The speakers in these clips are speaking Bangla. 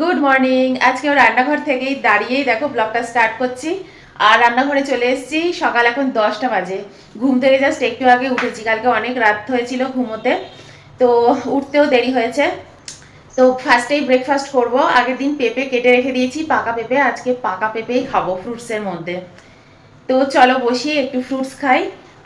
গুড মর্নিং আজকে রান্নাঘর থেকেই দাঁড়িয়েই দেখো ব্লগটা স্টার্ট করছি। আর রান্নাঘরে চলে এসেছি, সকাল এখন দশটা বাজে। ঘুম থেকে জাস্ট একটু আগে উঠেছি। কালকে অনেক রাত হয়েছিল ঘুমোতে। তো উঠতেও দেরি হয়েছে। তো ফার্স্টেই ব্রেকফাস্ট করব। আগের দিন পেঁপে কেটে রেখে দিয়েছি, পাকা পেঁপে। আজকে পাকা পেঁপেই খাব ফ্রুটসের মধ্যে। তো চলো বসি একটু ফ্রুটস খাই।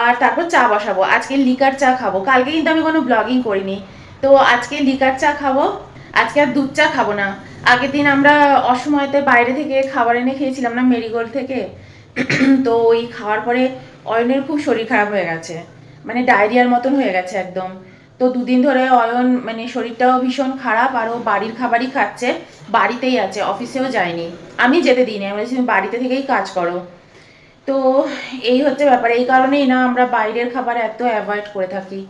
আর তারপর চা বসাবো। আজকে লিকার চা খাব। কালকে কিন্তু আমি কোনো ব্লগিং করিনি। তো আজকে লিকার চা খাব। আজকে আর দুধ চা খাব না। আগের দিন আমরা অসময়তে বাইরে থেকে খাবার এনে খেয়েছিলাম না, মেরিগোল্ড থেকে। তো ওই খাওয়ার পরে অয়নের খুব শরীর খারাপ হয়ে গেছে। মানে ডায়রিয়ার মতন হয়ে গেছে একদম। তো দুদিন ধরে অয়ন মানে শরীরটাও ভীষণ খারাপ আর ও বাড়ির খাবারই খাচ্ছে, বাড়িতেই আছে, অফিসেও যায়নি। আমি যেতে দিইনি, আমি বলেছি তুমি বাড়িতে থেকেই কাজ করো। তো এই হচ্ছে ব্যাপার, এই কারণেই না আমরা বাইরের খাবার এত অ্যাভয়েড করে থাকি।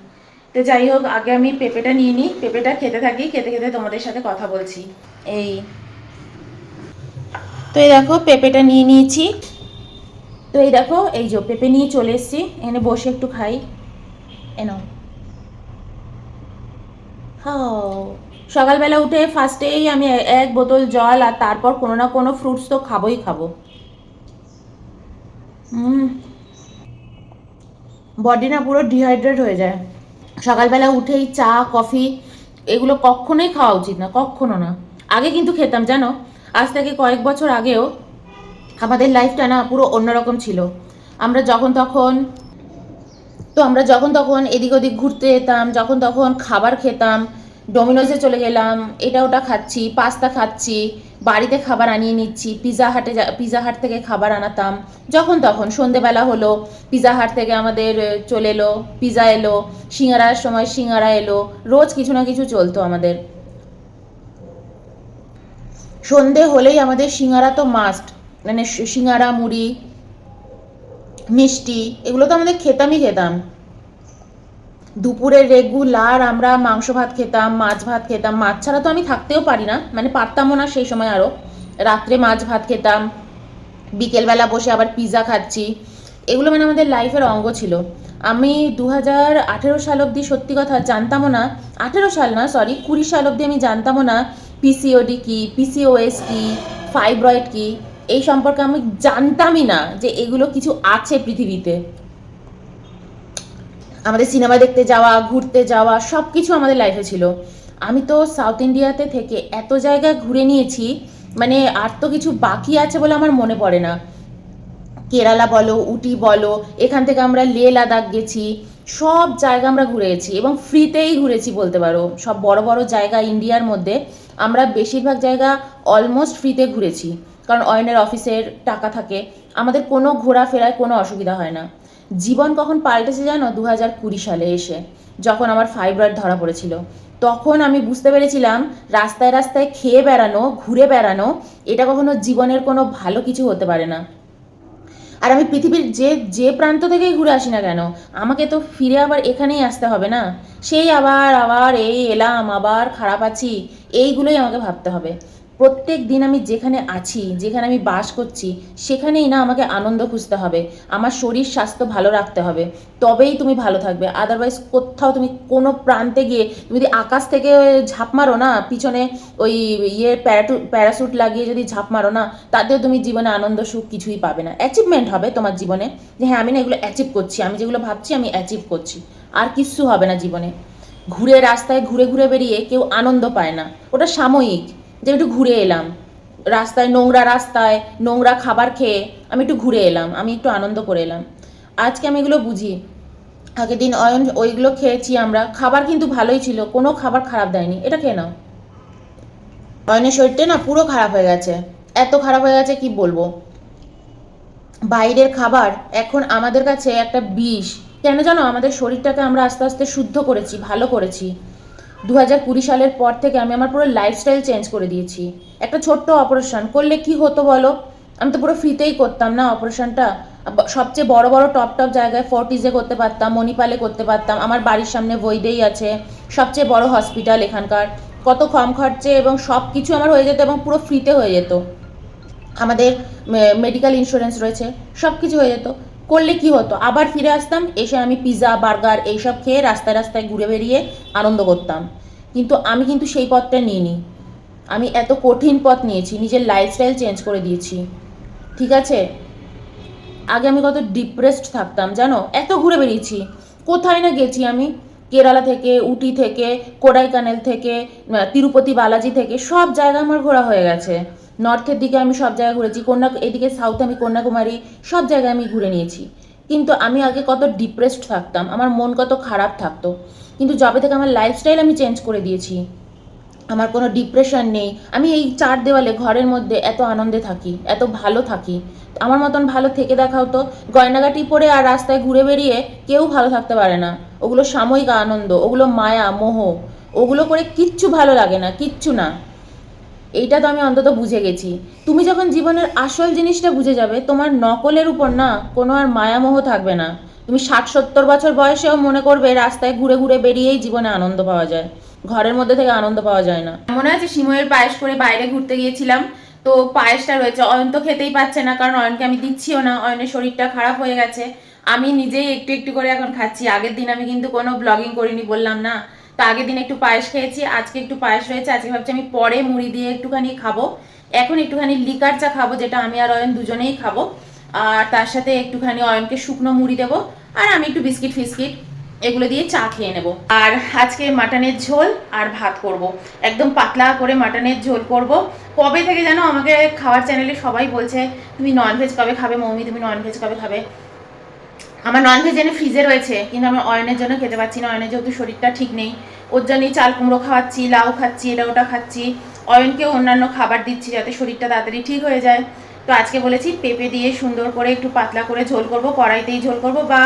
তো যাই হোক, আগে আমি পেঁপেটা নিয়ে নিই। পেঁপেটা খেতে থাকি, খেতে খেতে তোমাদের সাথে কথা বলছি। এই। তো এই দেখো, পেঁপেটা নিয়ে নিয়েছি। তো এই দেখো, এই যে পেঁপে নিয়ে চলে এসেছি। এখানে বসে একটু খাই। এনো খাও। সকালবেলা উঠে ফার্স্টেই আমি এক বোতল জল আর তারপর কোনো না কোনো ফ্রুটস তো খাবোই খাব। বডি না পুরো ডিহাইড্রেট হয়ে যায়। সকালবেলা উঠেই চা, কফি, এগুলো কখনোই খাওয়া উচিত না, কখনো না। আগে কিন্তু খেতাম, জানো? আজ থেকে কয়েক বছর আগেও আমাদের লাইফটা না পুরো অন্যরকম ছিল। আমরা যখন তখন, তো আমরা যখন তখন এদিক ওদিক ঘুরতে যেতাম, যখন তখন খাবার খেতাম ডোমিনোজে চলে গেলাম, এটা ওটা খাচ্ছি পাস্তা খাচ্ছি, বাড়িতে খাবার আনিয়ে নিচ্ছি পিৎজা হাটে পিৎজা হাট থেকে খাবার আনাতাম। যখন তখন সন্ধেবেলা হলো পিৎজা হাট থেকে আমাদের চলে এলো পিৎজা এলো, সিঙ্গারার সময় সিঙ্গারা এলো, রোজ কিছু না কিছু চলতো আমাদের। সন্ধে হলেই আমাদের সিঙ্গারা তো মাস্ট মানে সিঙ্গারা, মুড়ি, মিষ্টি, এগুলো তো আমাদের খেতামই খেতাম। দুপুরে রেগুলার আমরা মাংস ভাত খেতাম, মাছ ভাত খেতাম। মাছ ছাড়া তো আমি থাকতেও পারি না মানে পারতামও না সেই সময় আরও রাত্রে মাছ ভাত খেতাম, বিকেলবেলা বসে আবার পিৎজা খাচ্ছি। এগুলো মানে আমাদের লাইফের অঙ্গ ছিল। আমি দু হাজার আঠেরো সাল অবধি সত্যি কথা জানতামও না, আঠেরো সাল না সরি কুড়ি সাল অবধি আমি জানতামও না পিসিওডি কি পিসিওএস কি ফাইব্রয়েড কি, এই সম্পর্কে আমি জানতামই না যে এগুলো কিছু আছে পৃথিবীতে। আমাদের সিনেমা দেখতে যাওয়া, ঘুরতে যাওয়া সব কিছু আমাদের লাইফে ছিল। আমি তো সাউথ ইন্ডিয়াতে থেকে এত জায়গায় ঘুরে নিয়েছি মানে আর তো কিছু বাকি আছে বলে আমার মনে পড়ে না। কেরালা বলো, উটি বলো, এখান থেকে আমরা লে লাদাখ গেছি, সব জায়গা আমরা ঘুরে গেছি এবং ফ্রিতেই ঘুরেছি বলতে পারো। সব বড় বড় জায়গা ইন্ডিয়ার মধ্যে আমরা বেশিরভাগ জায়গা অলমোস্ট ফ্রিতে ঘুরেছি। কারণ অয়নের অফিসের টাকা থাকে। আমাদের কোনো ঘোরাফেরায় কোনো অসুবিধা হয় না। জীবন কখন পাল্টেছে জানো? দু হাজার কুড়ি সালে এসে, যখন আমার ফাইব্রয়েড ধরা পড়েছিল। তখন আমি বুঝতে পেরেছিলাম, রাস্তায় রাস্তায় খেয়ে বেড়ানো, ঘুরে বেড়ানো, এটা কখনো জীবনের কোনো ভালো কিছু হতে পারে না। আর আমি পৃথিবীর যে যে প্রান্ত থেকেই ঘুরে আসি না কেন, আমাকে তো ফিরে আবার এখানেই আসতে হবে না? সেই আবার আবার এই এলাম, আবার খারাপ আছি, এইগুলোই আমাকে ভাবতে হবে। প্রত্যেক দিন আমি যেখানে আছি, যেখানে আমি বাস করছি, সেখানেই না আমাকে আনন্দ খুঁজতে হবে। আমার শরীর, স্বাস্থ্য ভালো রাখতে হবে। তবেই তুমি ভালো থাকবে। আদারওয়াইজ কোথাও তুমি কোনো প্রান্তে গিয়ে তুমি যদি আকাশ থেকে ঝাঁপ মারো না, পিছনে ওই ইয়ে প্যারাটু, প্যারাসুট লাগিয়ে যদি ঝাঁপ মারো না, তাতেও তুমি জীবনে আনন্দ, সুখ কিছুই পাবে না। অ্যাচিভমেন্ট হবে তোমার জীবনে। যে হ্যাঁ আমি না এগুলো অ্যাচিভ করছি। আমি যেগুলো ভাবছি, আমি অ্যাচিভ করছি। আর কিচ্ছু হবে না জীবনে। ঘুরে রাস্তায় ঘুরে ঘুরে বেরিয়ে কেউ আনন্দ পায় না। ওটা সাময়িক। যে একটু ঘুরে এলাম। রাস্তায়, নোংরা রাস্তায়, নোংরা খাবার খেয়ে আমি একটু ঘুরে এলাম, আমি একটু আনন্দ করে এলাম। আজকে আমি এগুলো বুঝি। আগের দিন অয়ন ওইগুলো খেয়েছি আমরা। খাবার কিন্তু ভালোই ছিল, কোনো খাবার খারাপ দেয়নি। এটা খেয়ে নাও। অয়নের শরীরটা না পুরো খারাপ হয়ে গেছে। এত খারাপ হয়ে গেছে কি বলব? বাইরের খাবার এখন আমাদের কাছে একটা বিষ। কেন জানো? আমাদের শরীরটাকে আমরা আস্তে আস্তে শুদ্ধ করেছি, ভালো করেছি। দু হাজার কুড়ি সালের পর থেকে আমি আমার পুরো লাইফস্টাইল চেঞ্জ করে দিয়েছি। একটা ছোট্ট অপারেশন করলে কি হতো বলো? আমি তো পুরো ফ্রিতেই করতাম না অপারেশনটা সবচেয়ে বড় বড় টপ টপ জায়গায় ফোর্টিজে করতে পারতাম, মণিপালে করতে পারতাম, আমার বাড়ির সামনে বইদেই আছে, সবচেয়ে বড় হসপিটাল এখানকার। কত কম খরচে এবং সব কিছু আমার হয়ে যেত এবং পুরো ফ্রিতে হয়ে যেত। আমাদের মেডিকেল ইন্স্যুরেন্স রয়েছে সব কিছু হয়ে যেত। করলে কি হতো? আবার ফিরে আসতাম, এসে আমি পিৎজা বার্গার এইসব খেয়ে রাস্তায় রাস্তায় ঘুরে বেরিয়ে আনন্দ করতাম। কিন্তু আমি কিন্তু সেই পথটা নিইনি। আমি এত কঠিন পথ নিয়েছি, নিজের লাইফস্টাইল চেঞ্জ করে দিয়েছি। ঠিক আছে? আগে আমি কত ডিপ্রেসড থাকতাম, জানো? এত ঘুরে বেরিয়েছি কোথায় না গেছি আমি? কেরালা থেকে, উটি থেকে, কোডাইকানেল থেকে তিরুপতি, বালাজি থেকে, সব জায়গা আমার ঘোরা হয়ে গেছে। নর্থের দিকে আমি সব জায়গায় ঘুরেছি, কন্যা এদিকে সাউথে আমি কন্যাকুমারী সব জায়গায় আমি ঘুরে নিয়েছি। কিন্তু আমি আগে কত ডিপ্রেসড থাকতাম, আমার মন কত খারাপ থাকতো। কিন্তু যবে থেকে আমার লাইফস্টাইল আমি চেঞ্জ করে দিয়েছি। আমার কোনো ডিপ্রেশন নেই। আমি এই চার দেওয়ালে ঘরের মধ্যে এত আনন্দে থাকি, এত ভালো থাকি। আমার মতন ভালো থেকে দেখাও তো, গয়নাগাটি পরে আর রাস্তায় ঘুরে বেরিয়ে কেউ ভালো থাকতে পারে না। ওগুলো সাময়িক আনন্দ, ওগুলো মায়া, মোহ, ওগুলো করে কিচ্ছু ভালো লাগে না, কিচ্ছু না। এইটা তো আমি অন্তত বুঝে গেছি। তুমি যখন জীবনের আসল জিনিসটা বুঝে যাবে, তোমার নকলের উপর না কোনো আর মায়ামোহ থাকবে না। তুমি ষাট সত্তর বছর বয়সেও মনে করবে রাস্তায় ঘুরে ঘুরে বেরিয়েই জীবনে আনন্দ পাওয়া যায়। ঘরের মধ্যে থেকে আনন্দ পাওয়া যায় না। মনে আছে সিময়ের পায়েস করে বাইরে ঘুরতে গিয়েছিলাম। তো পায়েসটা রয়েছে। অয়ন তো খেতেই পাচ্ছে না, কারণ অয়নকে আমি দিচ্ছিও না। অয়নের শরীরটা খারাপ হয়ে গেছে। আমি নিজেই একটু একটু করে এখন খাচ্ছি। আগের দিন আমি কিন্তু কোনো ব্লগিং করিনি বললাম না। তো আগের দিন একটু পায়েস খেয়েছি, আজকে একটু পায়েস রয়েছে, আজকে ভাবছি আমি পরে মুড়ি দিয়ে একটুখানি খাব। এখন একটুখানি লিকার চা খাব, যেটা আমি আর অয়ন দুজনেই খাব। আর তার সাথে একটুখানি অয়নকে শুকনো মুড়ি দেবো, আর আমি একটু বিস্কিট ফিস্কিট এগুলো দিয়ে চা খেয়ে নেব। আর আজকে মাটনের ঝোল আর ভাত করব। একদম পাতলা করে মাটনের ঝোল করব। কবে থেকে যেন আমাকে খাওয়ার চ্যানেলে সবাই বলছে, তুমি ননভেজ কবে খাবে মৌমি? তুমি ননভেজ কবে খাবে? আমার ননভেজ এনে ফ্রিজে রয়েছে, কিন্তু আমি অয়নের জন্য খেতে পারছি না অয়নের যেহেতু শরীরটা ঠিক নেই। ওর জন্যই চাল কুমড়ো খাওয়াচ্ছি, লাউ খাচ্ছি এটা ওটা খাচ্ছি অয়নকেও অন্যান্য খাবার দিচ্ছি যাতে শরীরটা তাড়াতাড়ি ঠিক হয়ে যায়। তো আজকে বলেছি পেঁপে দিয়ে সুন্দর করে একটু পাতলা করে ঝোল করব, কড়াইতেই ঝোল করব বা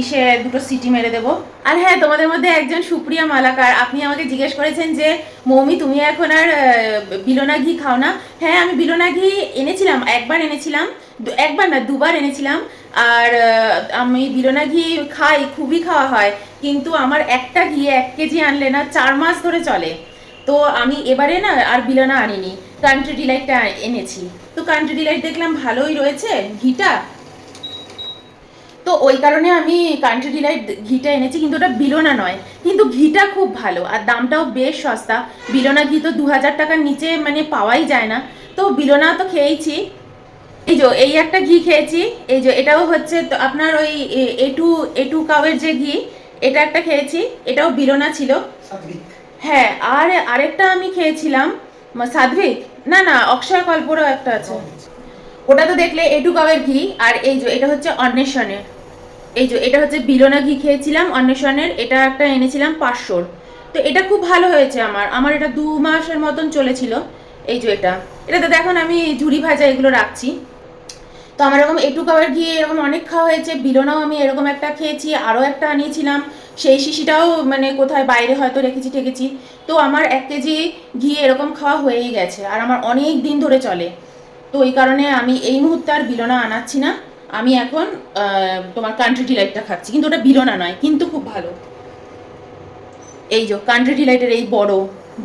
ইসে দুটো সিটি মেরে দেবো। আর হ্যাঁ তোমাদের মধ্যে একজন সুপ্রিয়া মালাকার, আপনি আমাকে জিজ্ঞেস করেছেন যে, মৌমি, তুমি এখন আর বিলোনা ঘি খাও না? হ্যাঁ আমি বিলোনা ঘি এনেছিলাম, একবার এনেছিলাম। একবার না, দুবার এনেছিলাম। আর আমি বিলোনা ঘি খাই, খুবই খাওয়া হয়। কিন্তু আমার একটা ঘি এক কেজি আনলে না, চার মাস ধরে চলে। তো আমি এবারে না আর বিলোনা আনিনি। কান্ট্রি ডিলাইটটা এনেছি। তো কান্ট্রি ডিলাইট দেখলাম ভালোই রয়েছে, ঘিটা। তো ওই কারণে আমি কান্ট্রি ডিলাইট ঘিটা এনেছি, কিন্তু ওটা বিলোনা নয়। কিন্তু ঘিটা খুব ভালো, আর দামটাও বেশ সস্তা। বিলোনা ঘি তো দু হাজার টাকার নিচে মানে পাওয়াই যায় না। তো বিলোনা তো খেয়েইছি। এই যে এই একটা ঘি খেয়েছি। এই যে এটাও হচ্ছে তো আপনার ওই এটু এটু কাউয়ের যে ঘি এটা একটা খেয়েছি। এটাও বিলোনা ছিল। হ্যাঁ আর আরেকটা আমি খেয়েছিলাম সাধ্বিক? না না অক্ষয় কল্পরও একটা আছে। ওটা তো দেখলে এটু কাউয়ের ঘি আর এই যে এটা হচ্ছে অন্বেষণের। এই যে এটা হচ্ছে বিলোনা ঘি খেয়েছিলাম অন্বেষণের। এটা একটা এনেছিলাম পাঁচশোর। তো এটা খুব ভালো হয়েছে আমার। আমার এটা দু মাসের মতন চলেছিল। এই যে এটা। এটাতে দেখুন আমি ঝুড়ি ভাজা এগুলো রাখছি। তো আমার এরকম এটু কাবার ঘি এরকম অনেক খাওয়া হয়েছে বিলোনাও আমি এরকম একটা খেয়েছি, আরও একটা আনিয়েছিলাম, সেই শিশিটাও মানে কোথায় বাইরে হয়তো রেখেছি ঠেকেছি। তো আমার এক কেজি ঘি এরকম খাওয়া হয়েই গেছে, আর আমার অনেক দিন ধরে চলে। তো এই কারণে আমি এই মুহূর্তে আর বিলোনা আনাচ্ছি না, আমি এখন তোমার কান্ট্রি ডিলাইটটা খাচ্ছি। কিন্তু ওটা বিলোনা নয়, কিন্তু খুব ভালো। এই যে কান্ট্রি ডিলাইটের এই বড়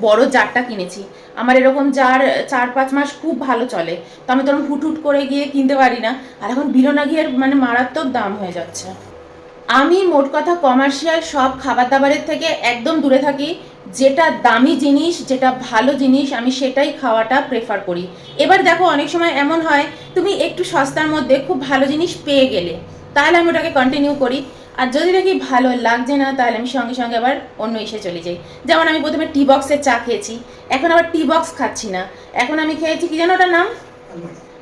বড় জারটা কিনেছি। আমার এরকম জার চার, পাঁচ মাস খুব ভালো চলে। তো আমি তখন হুট হুট করে গিয়ে কিনতে পারি না। আর এখন বিলোনা ঘিয়ের মানে মারাত্মক দাম হয়ে যাচ্ছে। আমি মোট কথা কমার্শিয়াল সব খাবার দাবারের থেকে একদম দূরে থাকি। যেটা দামি জিনিস, যেটা ভালো জিনিস, আমি সেটাই খাওয়াটা প্রেফার করি। এবার দেখো, অনেক সময় এমন হয়, তুমি একটু সস্তার মধ্যে খুব ভালো জিনিস পেয়ে গেলে, তাহলে আমি ওটাকে কন্টিনিউ করি। আর যদি দেখি ভালো লাগছে না, তাহলে আমি সঙ্গে সঙ্গে আবার অন্য ইসে চলে যাই। যেমন আমি প্রথমে টি বক্সের চা খেয়েছি, এখন আবার টি বক্স খাচ্ছি না। এখন আমি খেয়েছি কি জানো ওটার নাম?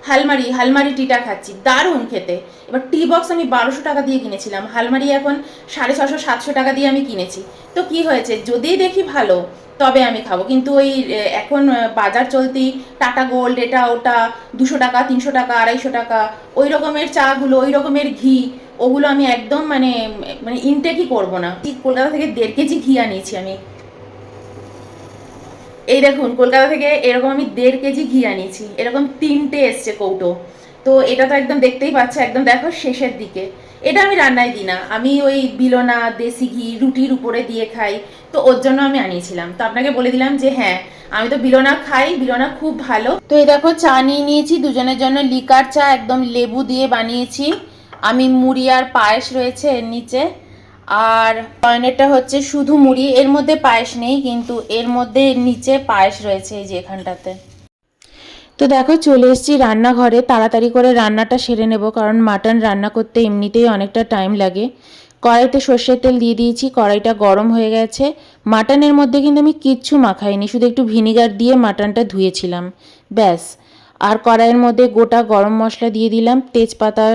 হালমারি। হালমারি। টিটা খাচ্ছি, দারুণ খেতে। এবার টি বক্স আমি বারোশো টাকা দিয়ে কিনেছিলাম, হালমারি এখন সাড়ে ছশো সাতশো টাকা দিয়ে আমি কিনেছি। তো কি হয়েছে? যদি দেখি ভালো, তবে আমি খাব। কিন্তু ওই এখন বাজার চলতি টাটা গোল্ড, এটা ওটা দুশো টাকা, তিনশো টাকা, আড়াইশো টাকা, ওই রকমের চাগুলো ওই রকমের ঘি ওগুলো আমি একদম মানে মানে ইনটেকই করব না। ঠিক কলকাতা থেকে দেড় কেজি ঘি আনিয়েছি আমি। এই দেখুন, কলকাতা থেকে এরকম আমি দেড় কেজি ঘি আনিয়েছি। এরকম তিনটে এসছে কৌটো। তো এটা তো একদম দেখতেই পাচ্ছ, একদম দেখো শেষের দিকে। এটা আমি রান্নায় দিই না। আমি ওই বিলোনা, দেশি ঘি, রুটির উপরে দিয়ে খাই। তো ওর জন্য আমি আনিয়েছিলাম। তো আপনাকে বলে দিলাম যে হ্যাঁ আমি তো বিলোনা খাই, বিলোনা খুব ভালো। তো এই দেখো, চা নিয়ে নিয়েছি। দুজনের জন্য লিকার চা, একদম লেবু দিয়ে বানিয়েছি। আমি মুড়ি আর পায়েস রয়েছে এর নিচে। আর টয়নেটটা হচ্ছে শুধু মুড়ি, এর মধ্যে পায়েস নেই, কিন্তু এর মধ্যে নিচে পায়েস রয়েছে এই যে এখানটাতে। তো দেখো, চলে এসেছি রান্নাঘরে। তাড়াতাড়ি করে রান্নাটা সেরে নেব, কারণ মাটন রান্না করতে এমনিতেই অনেকটা টাইম লাগে। কড়াইতে সর্ষের তেল দিয়ে দিয়েছি, কড়াইটা গরম হয়ে গেছে। মাটনের মধ্যে কিন্তু আমি কিচ্ছু মাখাইনি, শুধু একটু ভিনিগার দিয়ে মাটনটা ধুয়েছিলাম। ব্যাস। আর কড়াইয়ের মধ্যে গোটা গরম মশলা দিয়ে দিলাম। তেজপাতা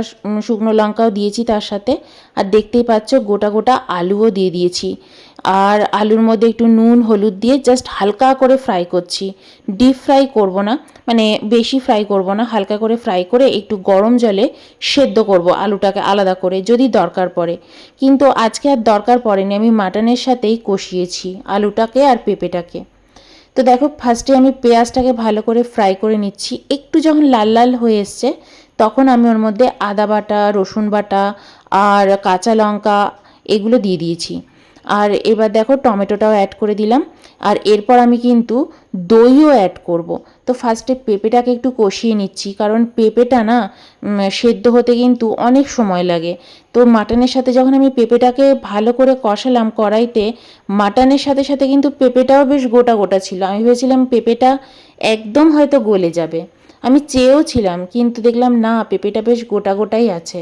শুকনো লঙ্কাও দিয়েছি তার সাথে। আর দেখতেই পাচ্ছ, গোটা গোটা আলুও দিয়ে দিয়েছি। আর আলুর মধ্যে একটু নুন, হলুদ দিয়ে জাস্ট হালকা করে ফ্রাই করছি। ডিপ ফ্রাই করব না মানে বেশি ফ্রাই করব না, হালকা করে ফ্রাই করে একটু গরম জলে সেদ্ধ করব আলুটাকে আলাদা করে, যদি দরকার পড়ে। কিন্তু আজকে আর দরকার পড়েনি, আমি মাটনের সাথেই কষিয়েছি আলুটাকে আর পেঁপেটাকে। তো দেখো ফার্স্টে আমি পেঁয়াজটাকে ভালো করে ফ্রাই করে নিচ্ছি। একটু যখন লাল লাল হয়ে এসছে, তখন আমি ওর মধ্যে আদা বাটা, রসুন বাটা আর কাঁচা লঙ্কা এগুলো দিয়ে দিয়েছি। আর এবার দেখো টমেটোটাও অ্যাড করে দিলাম। আর এরপর আমি কিন্তু দইও অ্যাড করব। তো ফার্স্টে পেঁপেটাকে একটু কষিয়ে নিচ্ছি, কারণ পেঁপেটা না সেদ্ধ হতে কিন্তু অনেক সময় লাগে। তো মাটনের সাথে যখন আমি পেঁপেটাকে ভালো করে কষালাম কড়াইতে, মাটনের সাথে সাথে কিন্তু পেঁপেটাও বেশ গোটা গোটা ছিল। আমি ভেবেছিলাম পেঁপেটা একদম হয়তো গলে যাবে। আমি চেয়েও ছিলাম, কিন্তু দেখলাম না, পেঁপেটা বেশ গোটা গোটাই আছে।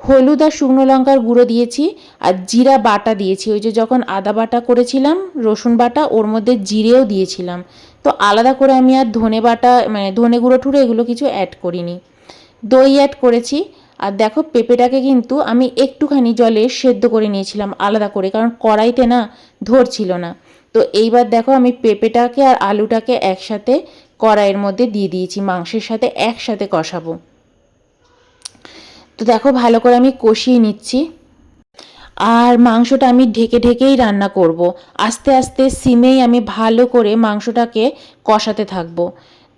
হলুদ আর শুকনো লঙ্কার গুঁড়ো দিয়েছি আর জিরা বাটা দিয়েছি। ওই যে যখন আদা বাটা করেছিলাম, রসুন বাটা, ওর মধ্যে জিরেও দিয়েছিলাম। তো আলাদা করে আমি আর ধনে বাটা মানে ধনে গুঁড়ো টুড়ো এগুলো কিছু অ্যাড করিনি। দই অ্যাড করেছি। আর দেখো পেঁপেটাকে কিন্তু আমি একটুখানি জলে সেদ্ধ করে নিয়েছিলাম আলাদা করে, কারণ কড়াইতে না ধরছিল না। তো এইবার দেখো আমি পেঁপেটাকে আর আলুটাকে একসাথে কড়াইয়ের মধ্যে দিয়ে দিয়েছি, মাংসের সাথে একসাথে কষাবো। তো দেখো ভালো করে আমি কষিয়ে নিচ্ছি। আর মাংসটা আমি ঢেকে ঢেকেই রান্না করব। আস্তে আস্তে সিমেই আমি ভালো করে মাংসটাকে কষাতে থাকব।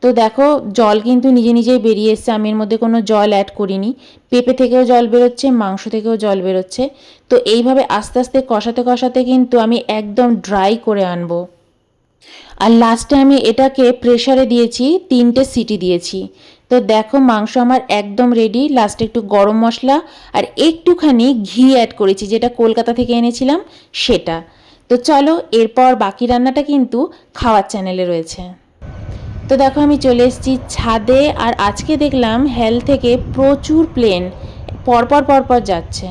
তো দেখো জল কিন্তু নিজে নিজেই বেরিয়ে এসছে, আমি এর মধ্যে কোনো জল অ্যাড করিনি। পেঁপে থেকেও জল বেরোচ্ছে, মাংস থেকেও জল বেরোচ্ছে। তো এইভাবে আস্তে আস্তে কষাতে কষাতে কিন্তু আমি একদম ড্রাই করে আনব। আর লাস্টে আমি এটাকে প্রেসারে দিয়েছি, তিনটে সিটি দিয়েছি। তো দেখো মাংস আমার একদম রেডি লাস্টে একটু গরম মশলা আর একটুখানি ঘি অ্যাড করেছি, যেটা কলকাতা থেকে এনেছিলাম সেটা। তো চলো এরপর বাকি রান্নাটা কিন্তু খাওয়ার চ্যানেলে রয়েছে। তো দেখো আমি চলে এসেছি ছাদে আর আজকে দেখলাম হেল থেকে প্রচুর প্লেন পরপর পরপর যাচ্ছে।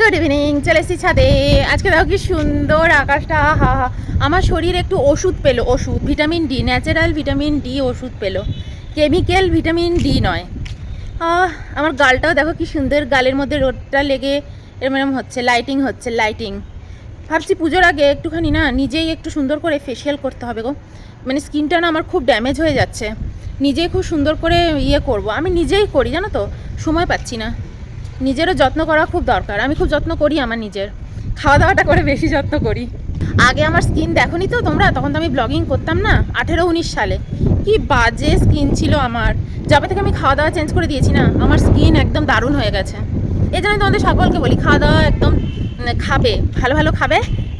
গুড ইভিনিং চলে এসেছি ছাদে। আজকে দেখো কি সুন্দর আকাশটা, হা হা আমার শরীর একটু ওষুধ পেল, ওষুধ vitamin D natural vitamin D ওষুধ পেল। কেমিক্যাল ভিটামিন ডি নয়। আমার গালটাও দেখো কি সুন্দর, গালের মধ্যে রোদটা লেগে এরম এরম হচ্ছে লাইটিং হচ্ছে লাইটিং ভাবছি পুজোর আগে একটুখানি না নিজেই একটু সুন্দর করে ফেসিয়াল করতে হবে গো। মানে স্কিনটা না আমার খুব ড্যামেজ হয়ে যাচ্ছে। নিজেই খুব সুন্দর করে ইয়ে করব। আমি নিজেই করি, জানো তো? সময় পাচ্ছি না। নিজেরও যত্ন করা খুব দরকার। আমি খুব যত্ন করি আমার নিজের। খাওয়া দাওয়াটা করে বেশি যত্ন করি। আগে আমার স্কিন দেখোনি তো তোমরা? তখন তো আমি ব্লগিং করতাম না। আঠেরো উনিশ সালে। কি বাজে স্কিন ছিল আমার। যবে থেকে আমি খাওয়া দাওয়া চেঞ্জ করে দিয়েছি না, আমার স্কিন একদম দারুণ হয়ে গেছে। এই জন্য তোমাদের সকলকে বলি, খাওয়া দাওয়া একদম খাবে, ভালো ভালো খাবে।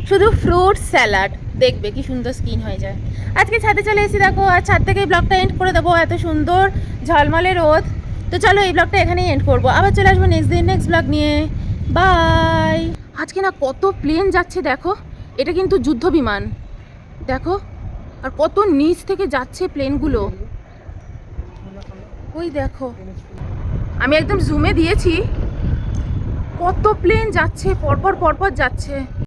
শুধু ফ্রুট স্যালাড দেখবে কি সুন্দর স্কিন হয়ে যায়। আজকে ছাদে চলে এসেছি, দেখো, আর ছাদ থেকে ব্লগটা এন্ড করে দেবো, এত সুন্দর ঝলমলে রোদ। তো চলো এই ব্লগটা এখানেই এন্ড করব। আবার চলে আসব নেক্সট দিন নেক্সট ব্লগ নিয়ে। বাই আজকে না কত প্লেন যাচ্ছে, দেখো। এটা কিন্তু যুদ্ধ বিমান দেখো আর কত নিচ থেকে যাচ্ছে প্লেনগুলো? ওই দেখো। আমি একদম জুমে দিয়েছি। কত প্লেন যাচ্ছে, পরপর পরপর যাচ্ছে।